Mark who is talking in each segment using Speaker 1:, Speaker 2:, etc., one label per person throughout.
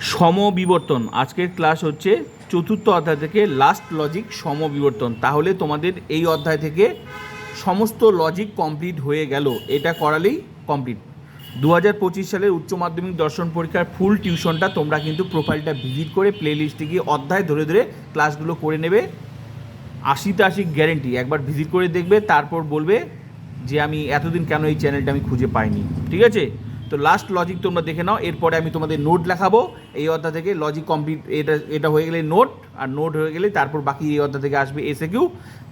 Speaker 1: সমবিবর্তন। আজকের ক্লাস হচ্ছে চতুর্থ অধ্যায় থেকে লাস্ট লজিক সমবিবর্তন। তাহলে তোমাদের এই অধ্যায় থেকে সমস্ত লজিক কমপ্লিট হয়ে গেল। এটা করালেই কমপ্লিট দু হাজার পঁচিশ সালের উচ্চ মাধ্যমিক দর্শন পরীক্ষার ফুল টিউশনটা তোমরা কিন্তু প্রোফাইলটা ভিজিট করে প্লে লিস্টে গিয়ে অধ্যায় ধরে ধরে ক্লাসগুলো করে নেবে। আশিতে আশি গ্যারেন্টি একবার ভিজিট করে দেখবে, তারপর বলবে যে আমি এতদিন কেন এই চ্যানেলটা আমি খুঁজে পাইনি। ঠিক আছে? তো লাস্ট লজিক তোমরা দেখে নাও, এরপরে আমি তোমাদের নোট লেখাবো। এই অধ্যায় থেকে লজিক কমপ্লিট এটা এটা হয়ে গেলে নোট আর নোট হয়ে গেলে তারপর বাকি এই অধ্যায় থেকে আসবে এসে কিউ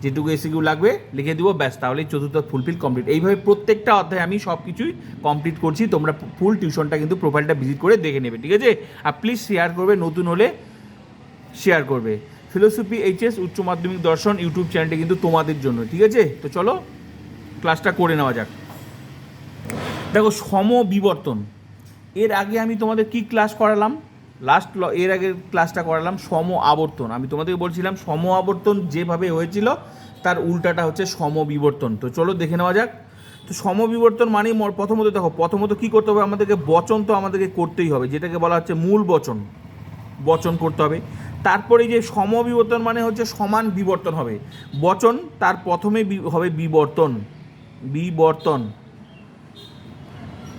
Speaker 1: যেটুকু এসে কিউ লাগবে, লিখে দিব, ব্যাস তাহলেই চতুর্থ ফুলফিল কমপ্লিট এইভাবে প্রত্যেকটা অধ্যায়ে আমি সব কিছুই কমপ্লিট করছি, তোমরা ফুল টিউশনটা কিন্তু প্রোফাইলটা ভিজিট করে দেখে নেবে, ঠিক আছে? আর প্লিজ শেয়ার করবে, নতুন হলে শেয়ার করবে। ফিলোসফি এইচএস উচ্চ মাধ্যমিক দর্শন ইউটিউব চ্যানেলটা কিন্তু তোমাদের জন্য, ঠিক আছে? তো চলো ক্লাসটা করে নেওয়া যাক। দেখো সমবিবর্তন। এর আগে আমি তোমাদের কি ক্লাস করালাম? লাস্ট এর আগের ক্লাসটা করালাম সম আবর্তন আমি তোমাদেরকে বলছিলাম সম আবর্তন যেভাবে হয়েছিল, তার উল্টাটা হচ্ছে সমবিবর্তন। তো চলো দেখে নেওয়া যাক। তো সমবিবর্তন মানে মর- প্রথমত দেখো, প্রথমত কি করতে হবে? আমাদেরকে বচন তো আমাদেরকে করতেই হবে, যেটাকে বলা হচ্ছে মূল বচন। বচন করতে হবে। তারপরে যে সমবিবর্তন মানে হচ্ছে সমান বিবর্তন হবে। বচন তার প্রথমে হবে বিবর্তন। বিবর্তন।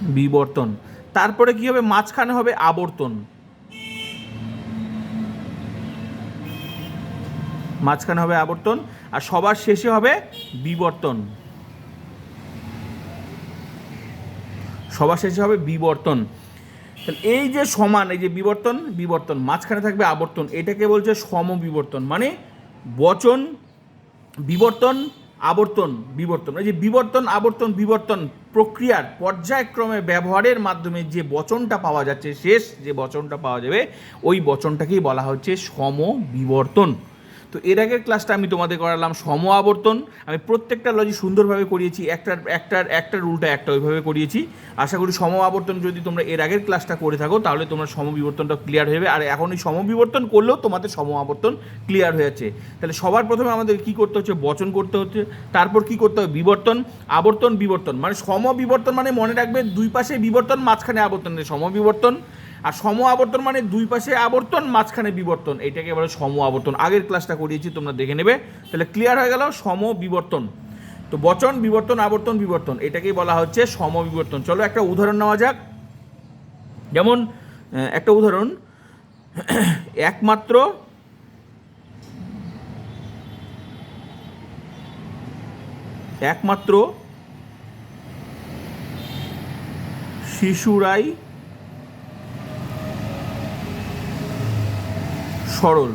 Speaker 1: বিবর্তন। তারপরে কি হবে? মাঝখানে হবে আবর্তন। মাঝখানে হবে আবর্তন আর সবার শেষে হবে বিবর্তন। সবার শেষে হবে বিবর্তন। এই যে সমান, এই যে বিবর্তন বিবর্তন, মাঝখানে থাকবে আবর্তন। এটাকে বলছে সমবিবর্তন মানে বচন, বিবর্তন আবর্তন, বিবর্তন। এই যে বিবর্তন, আবর্তন, বিবর্তন প্রক্রিয়ার পর্যায়ক্রমে ব্যবহারের মাধ্যমে যে বচনটা পাওয়া যাচ্ছে, শেষ যে বচনটা পাওয়া যাবে, ওই বচনটাকেই বলা হচ্ছে সমবিবর্তন। তো এর আগের ক্লাসটা আমি তোমাদের করালাম সম আবর্তন। আমি প্রত্যেকটা লজি সুন্দরভাবে করিয়েছি, একটার একটার একটা রুলটা একটা ওইভাবে করিয়েছি। আশা করি সম আবর্তন যদি তোমরা এর আগের ক্লাসটা করে থাকো, তাহলে তোমরা সমবিবর্তনটা ক্লিয়ার হয়ে যাবে। আর এখন এই সমবিবর্তন করলেও তোমাদের সম আবর্তন ক্লিয়ার হয়ে যাচ্ছে। তাহলে সবার প্রথমে আমাদের কি করতে হচ্ছে? বচন করতে হচ্ছে। তারপর কি করতে হবে? বিবর্তন, আবর্তন, বিবর্তন। মানে সমবিবর্তন মানে মনে রাখবে দুই পাশে বিবর্তন, মাঝখানে আবর্তন। সমবিবর্তন আর সম আবর্তন মানে দুই পাশে আবর্তন, মাঝখানে বিবর্তন। এটাকে বলে সম আবর্তন। আগের ক্লাসটা করিয়েছি, তোমরা দেখে নেবে। তাহলে ক্লিয়ার হয়ে গেল, সম বিবর্তন। তো বচন, বিবর্তন, আবর্তন, বিবর্তন, এটাকেই বলা হচ্ছে সম বিবর্তন। চলো একটা উদাহরণ নেওয়া যাক। যেমন একটা উদাহরণ। একমাত্র একমাত্র শিশুরাই সরল।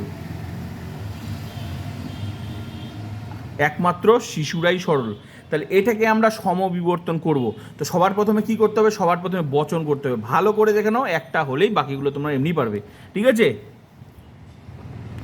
Speaker 1: একমাত্র শিশুরাই সরল। তাহলে এটাকে আমরা সমবিবর্তন করব। তো সবার প্রথমে কি করতে হবে? সবার প্রথমে বচন করতে হবে। ভালো করে দেখে নাও, একটা হলেই বাকিগুলো তোমরা এমনি পারবে। ঠিক আছে?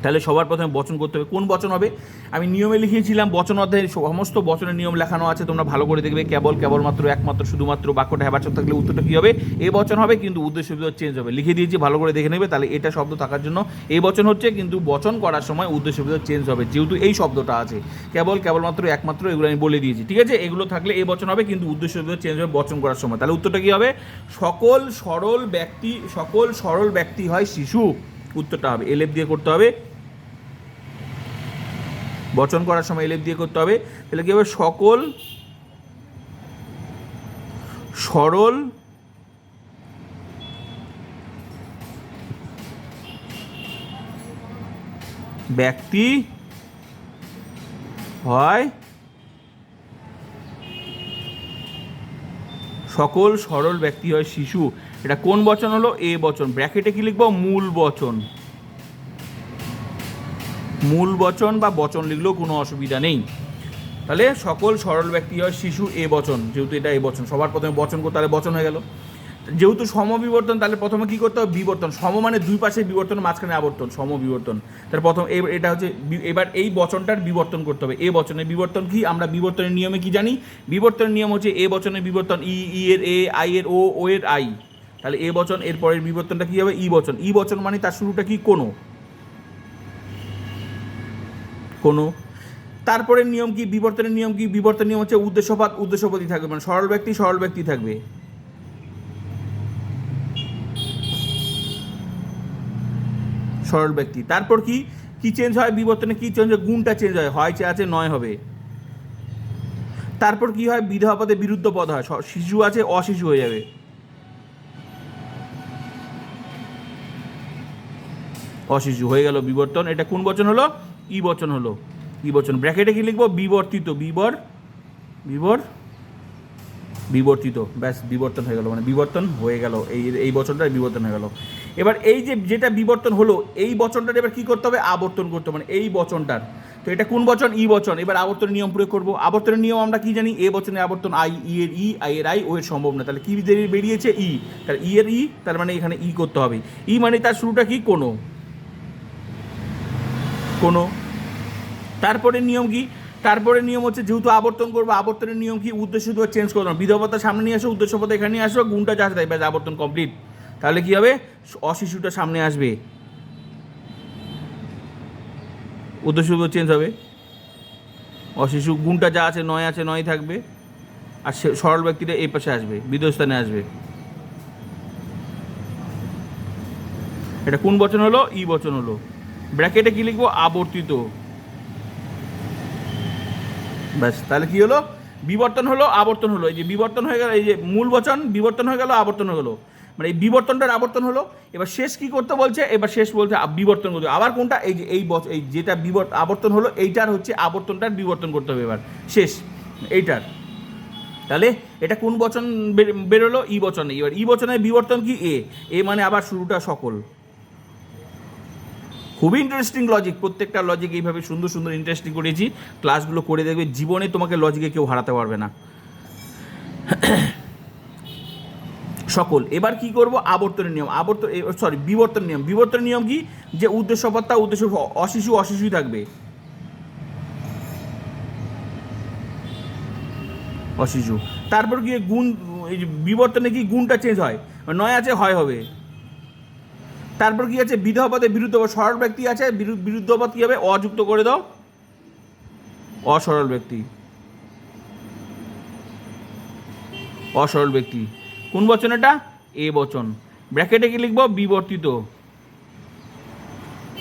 Speaker 1: তাহলে সবার প্রথমে বচন করতে হবে। কোন বচন হবে? আমি নিয়মে লিখিয়েছিলাম, বচন অধ্যায়ের সমস্ত বচনের নিয়ম লেখানো আছে, তোমরা ভালো করে দেখবে, কেবল, কেবলমাত্র, একমাত্র, শুধুমাত্র, বাক্যটা হ্যাবাচন থাকলে উত্তরটা কী হবে? এ বচন হবে, কিন্তু উদ্দেশ্য চেঞ্জ হবে। লিখে দিয়েছি, ভালো করে দেখে নেবে, তাহলে এটা শব্দ থাকার জন্য এই বচন হচ্ছে, কিন্তু বচন করার সময় উদ্দেশ্য চেঞ্জ হবে, যেহেতু এই শব্দটা আছে। কেবল, কেবলমাত্র, একমাত্র, এগুলো আমি বলে দিয়েছি, ঠিক আছে? এগুলো থাকলে এই বচন হবে, কিন্তু উদ্দেশ্য চেঞ্জ হবে, বচন করার সময়। তাহলে উত্তরটা কী হবে? সকল সরল ব্যক্তি, সকল সরল ব্যক্তি হয় শিশু। উত্তরটা হবে, এলেপ দিয়ে করতে হবে। বচন করার সময় এলেপ দিয়ে করতে হবে। তাহলে কী হবে? সকল সরল ব্যক্তি হয় সকল সরল ব্যক্তি হয় শিশু। এটা কোন বচন হলো? এ বচন। ব্র্যাকেটে কি লিখব? মূল বচন। মূল বচন বা বচন লিখলেও কোনো অসুবিধা নেই। তাহলে সকল সরল ব্যক্তি হয় শিশু এ বচন, যেহেতু এটা এ বচন। সবার প্রথমে বচন করতে, তাহলে বচন হয়ে গেল। যেহেতু সমবিবর্তন, তাহলে প্রথমে কী করতে হবে? বিবর্তন। সম মানে দুই পাশে বিবর্তন, মাঝখানে আবর্তন, সমবিবর্তন। তাহলে প্রথম এটা হচ্ছে এবার এই বচনটার বিবর্তন করতে হবে। এ বচনের বিবর্তন কি? আমরা বিবর্তনের নিয়মে কি জানি? বিবর্তনের নিয়ম হচ্ছে এ বচনের বিবর্তন, ই ই এর এ, আই এর ও ও এর আই। তাহলে এ বচন এরপরের বিবর্তনটা কী হবে? ই বচন। ই বচন মানে তার শুরুটা কি? কোনো। কোনো। তারপরে নিয়ম কি? বিবর্তনের নিয়ম কি? বিবর্তনের নিয়ম হচ্ছে উদ্দেশ্যপাত উদ্দেশ্যপতি থাকবে মানে সরল ব্যক্তি সরল ব্যক্তি থাকবে। সরল ব্যক্তি। তারপর কি? কি চেঞ্জ হয়? বিবর্তনে কি চেঞ্জ হয়? গুণটা চেঞ্জ হয়। হয় আছে, নয় হবে। তারপর কি হয়? বিধবা পদে বিরুদ্ধ পদ হয়। শিশু আছে, অশিশু হয়ে যাবে। অশিশু হয়ে গেল বিবর্তন। এটা কোন বচন হলো? ই বচন হলো ই বচন ব্র্যাকেটে কি লিখব? বিবর্তিত, বিবর বিবর, বিবর্তিত। ব্যাস, বিবর্তন হয়ে গেল মানে বিবর্তন হয়ে গেল। এই এই বচনটা বিবর্তন হয়ে গেল। এবার এই যে যেটা বিবর্তন হলো, এই বচনটার এবার কি করতে হবে? আবর্তন করতে মানে এই বচনটার। তো এটা কোন বচন? ই বচন। এবার আবর্তনের নিয়ম প্রয়োগ করব। আবর্তনের নিয়ম আমরা কি জানি? এ বচনে আবর্তন, আই, ই এর ই, আই এর আই, ও এর সম্ভব না। তাহলে কি বেরিয়ে- বেরিয়েছে? ই। তাহলে ই এর ই, তার মানে এখানে ই করতে হবে। ই মানে তার শুরুটা কি? কোনো। কোনো। তারপরে নিয়ম কি? তারপরে নিয়ম হচ্ছে যেহেতু আবর্তন করব, আবর্তনের নিয়ম কি? উদ্দেশ্য তো চেঞ্জ করব বিধবতা সামনে নিয়ে আসো, উদ্দেশ্য পথে এখানে নিয়ে আসো গুণটা যা ব্যাস, আবর্তন কমপ্লিট তাহলে কি হবে? অশিশুটা সামনে আসবে। উদ্দেশ্য চেঞ্জ হবে। অশিশু, গুণটা যা আছে, নয় আছে, নয় থাকবে। আর সরল ব্যক্তিটা এই পাশে আসবে বিদ্যস্থানে আসবে। এটা কোন বচন হলো? ই বচন হলো। ব্র্যাকেটে কি লিখব? আবর্তিত। ব্যাস, তাহলে কি হলো? বিবর্তন হলো, আবর্তন হলো। এই যে বিবর্তন হয়ে গেল, এই যে মূল বচন, বিবর্তন হয়ে গেল, আবর্তন হয়ে গেলো। মানে এই বিবর্তনটার আবর্তন হলো। এবার শেষ কি করতে বলছে? এবার শেষ বলছে বিবর্তন করতে। আবার কোনটা? এই যে, এই এই যেটা বিবর্ত আবর্তন হলো, এইটার হচ্ছে আবর্তনটার বিবর্তন করতে হবে এবার। শেষ। এইটার। তাহলে এটা কোন বচন বেরোলো? ই বচনে। এবার ই বচনের বিবর্তন কি? এ। এ মানে আবার শুরুটা সকল। খুবই ইন্টারেস্টিং লজিক প্রত্যেকটা লজিক এইভাবে সুন্দর সুন্দর ইন্টারেস্টিং করেছি। ক্লাসগুলো করে দেখবে, জীবনে তোমাকে লজিকে কেউ হারাতে পারবে না। সকল, এবার কি করব? আবর্তনের নিয়ম। আবর্তন সরি বিবর্তন নিয়ম। বিবর্তন নিয়ম কি? যে উদ্দেশ্য পত্তা উদ্দেশ্য অশিশু, অশিশুই থাকবে। অশিশু। তারপর কি গুণ বিবর্তনে কি? গুণটা চেঞ্জ হয়। নয় আছে, হয় হবে। তারপর কি আছে? বিধবা পদে বিরুদ্ধ সরল ব্যক্তি আছে। বিরু- বিরুদ্ধ কি হবে? অযুক্ত করে দাও। অসরল ব্যক্তি। অসরল ব্যক্তি। কোন বচন এটা? এ বচন। ব্র্যাকেটে কি লিখব? বিবর্তিত।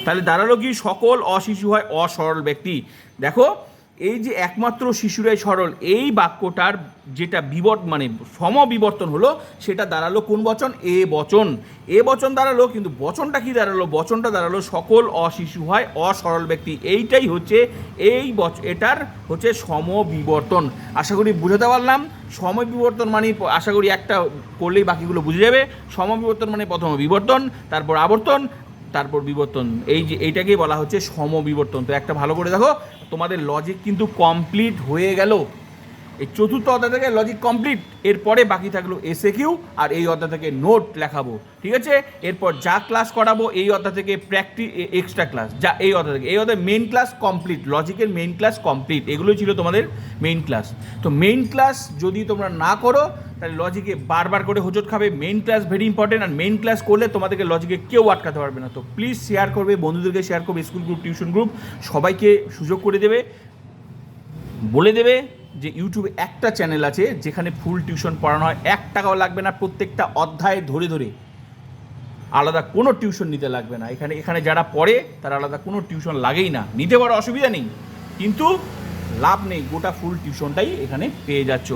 Speaker 1: তাহলে দাঁড়াল কি? সকল অশিশু হয় অসরল ব্যক্তি। দেখো এই যে একমাত্র শিশুরাই সরল, এই বাক্যটার যেটা বিবর্ত মানে সমবিবর্তন হলো, সেটা দাঁড়াল কোন বচন? এ বচন। এ বচন দাঁড়াল, কিন্তু বচনটা কি দাঁড়াল? বচনটা দাঁড়াল সকল অশিশু হয়, অসরল ব্যক্তি। এইটাই হচ্ছে এই বচ, এটার হচ্ছে সমবিবর্তন। আশা করি বুঝাতে পারলাম। সমবিবর্তন মানে আশা করি একটা করলেই বাকিগুলো বুঝে যাবে। সমবিবর্তন মানে প্রথম বিবর্তন, তারপর আবর্তন তারপর বিবর্তন। এই যে, এইটাকেই বলা হচ্ছে সমবিবর্তন। তো একটা ভালো করে দেখো, তোমাদের লজিক কিন্তু কমপ্লিট হয়ে গেল। এই চতুর্থ অধ্যায় থেকে লজিক কমপ্লিট এরপরে বাকি থাকল এসে কিউ আর এই অধ্যায় থেকে নোট লেখাবো। ঠিক আছে? এরপর যা ক্লাস করাবো, এই অধ্যায় থেকে প্র্যাকটি এক্সট্রা ক্লাস যা এই অধ্যায় থেকে। এই অধ্যায় মেইন ক্লাস কমপ্লিট লজিকের মেইন ক্লাস কমপ্লিট এগুলোই ছিল তোমাদের মেইন ক্লাস তো মেইন ক্লাস যদি তোমরা না করো তাহলে লজিকে বারবার করে হোঁচট খাবে মেইন ক্লাস ভেরি ইম্পর্টেন্ট আর মেইন ক্লাস করলে তোমাদেরকে লজিকে কেউ আটকাতে পারবে না। তো প্লিজ শেয়ার করবে, বন্ধুদেরকে শেয়ার করবে স্কুল গ্রুপ টিউশন গ্রুপ সবাইকে সুযোগ করে দেবে। বলে দেবে যে ইউটিউবে একটা চ্যানেল আছে যেখানে ফুল টিউশন পড়ানো হয়। এক টাকাও লাগবে না, প্রত্যেকটা অধ্যায় ধরে ধরে। আলাদা কোনো টিউশন নিতে লাগবে না। এখানে এখানে যারা পড়ে, তারা আলাদা কোনো টিউশন লাগেই না। নিতে পারো, অসুবিধা নেই। কিন্তু লাভ নেই, গোটা ফুল টিউশনটাই এখানে পেয়ে যাচ্ছ।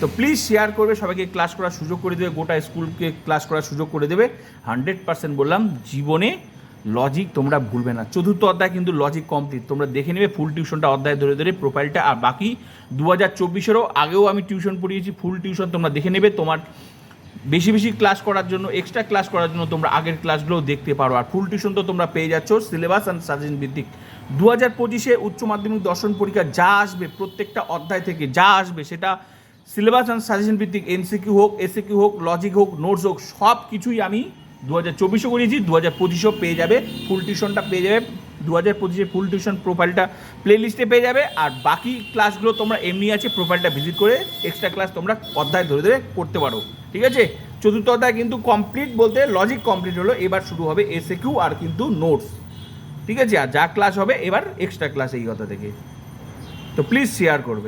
Speaker 1: তো প্লিজ শেয়ার করবে, সবাইকে ক্লাস করার সুযোগ করে দেবে, গোটা স্কুলকে ক্লাস করার সুযোগ করে দেবে। হান্ড্রেড পার্সেন্ট বললাম, জীবনে লজিক তোমরা ভুলবে না। চতুর্থ অধ্যায় কিন্তু লজিক কমপ্লিট তোমরা দেখে নেবে ফুল টিউশনটা অধ্যায় ধরে ধরে প্রোফাইলটা আর বাকি দু হাজার চব্বিশেরও আগেও আমি টিউশন পড়িয়েছি ফুল টিউশন তোমরা দেখে নেবে। তোমার বেশি বেশি ক্লাস করার জন্য এক্সট্রা ক্লাস করার জন্য তোমরা আগের ক্লাসগুলোও দেখতে পারো। আর ফুল টিউশন তো তোমরা পেয়ে যাচ্ছ সিলেবাস অ্যান্ড সাজেশন ভিত্তিক। দু হাজার পঁচিশে উচ্চ মাধ্যমিক দর্শন পরীক্ষা যা আসবে, প্রত্যেকটা অধ্যায় থেকে যা আসবে, সেটা সিলেবাস অ্যান্ড সাজেশন ভিত্তিক এনসিকিউ হোক এসিকিউ হোক লজিক হোক নোটস হোক, সব কিছুই আমি দু হাজার চব্বিশও করিয়েছি দু হাজার পঁচিশেও পেয়ে যাবে ফুল টিউশনটা পেয়ে যাবে দু হাজার পঁচিশে ফুল টিউশন প্রোফাইলটা প্লে লিস্টে পেয়ে যাবে, আর বাকি ক্লাসগুলো তোমরা এমনি আছে প্রোফাইলটা ভিজিট করে এক্সট্রা ক্লাস তোমরা অধ্যায় ধরে ধরে করতে পারো। ঠিক আছে? চতুর্থ অধ্যায় কিন্তু কমপ্লিট বলতে লজিক কমপ্লিট হলো, এবার শুরু হবে এসে কিউ আর কিন্তু নোটস ঠিক আছে? আর যা ক্লাস হবে, এবার এক্সট্রা ক্লাস এই কথা থেকে। তো প্লিজ শেয়ার করবে।